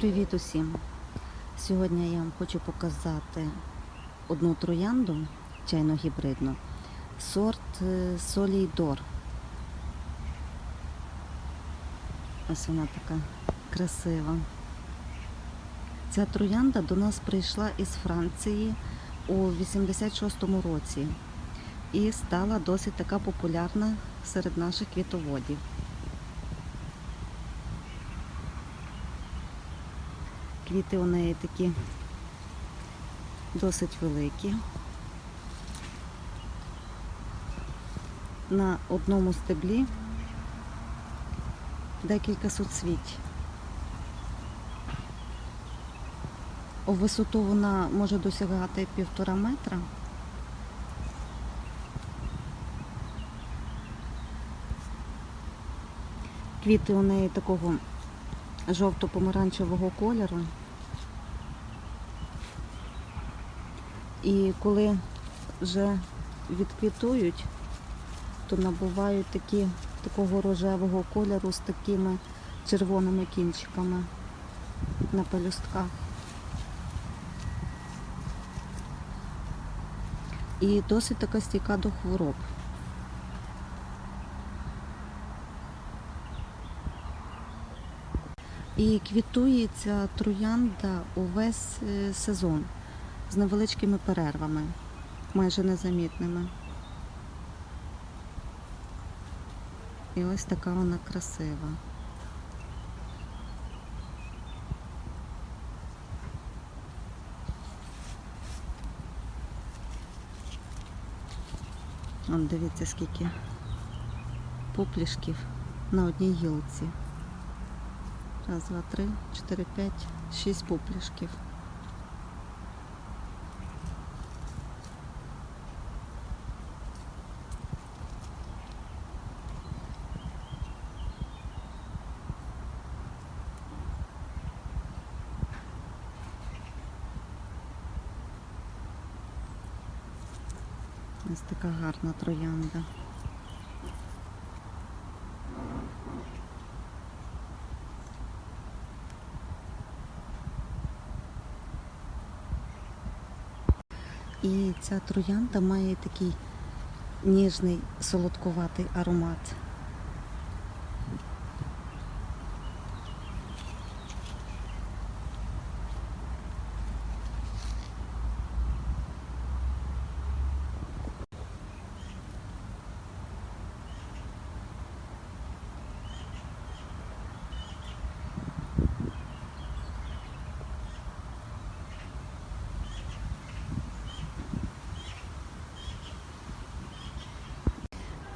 Привіт усім! Сьогодні я вам хочу показати одну троянду чайно-гібридну, сорт е, Солійдор. Ось вона така красива. Ця троянда до нас прийшла із Франції у 86-му році і стала досить така популярна серед наших квітоводів. Квіти у неї такі досить великі. На одному стеблі декілька суцвіть. У висоту вона може досягати півтора метра. Квіти у неї такого жовто-помаранчевого кольору. І коли вже відквітують, то набувають такі, такого рожевого кольору з такими червоними кінчиками на пелюстках. І досить така стійка до хвороб. І квітує ця троянда увесь е, сезон з невеличкими перервами, майже незамітними. І ось така вона красива. Вон дивіться, скільки поплішків на одній гілці. Раз, два, три, чотири, п'ять, шість поплішків. Ось така гарна троянда. І ця троянда має такий ніжний солодкуватий аромат.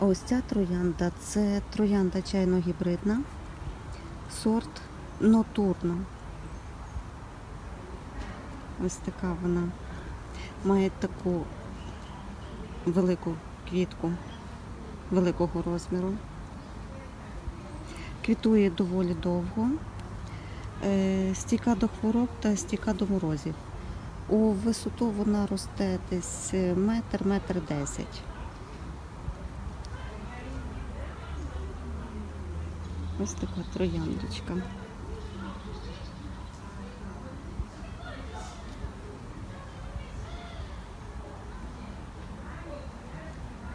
Ось ця троянда це троянда чайно-гібридна, сорт нотурна. Ось така вона має таку велику квітку великого розміру. Квітує доволі довго, е, стійка до хвороб та стійка до морозів. У висоту вона росте десь метр, метр десять. Ось така трояндочка.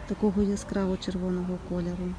Такого яскраво червоного кольору.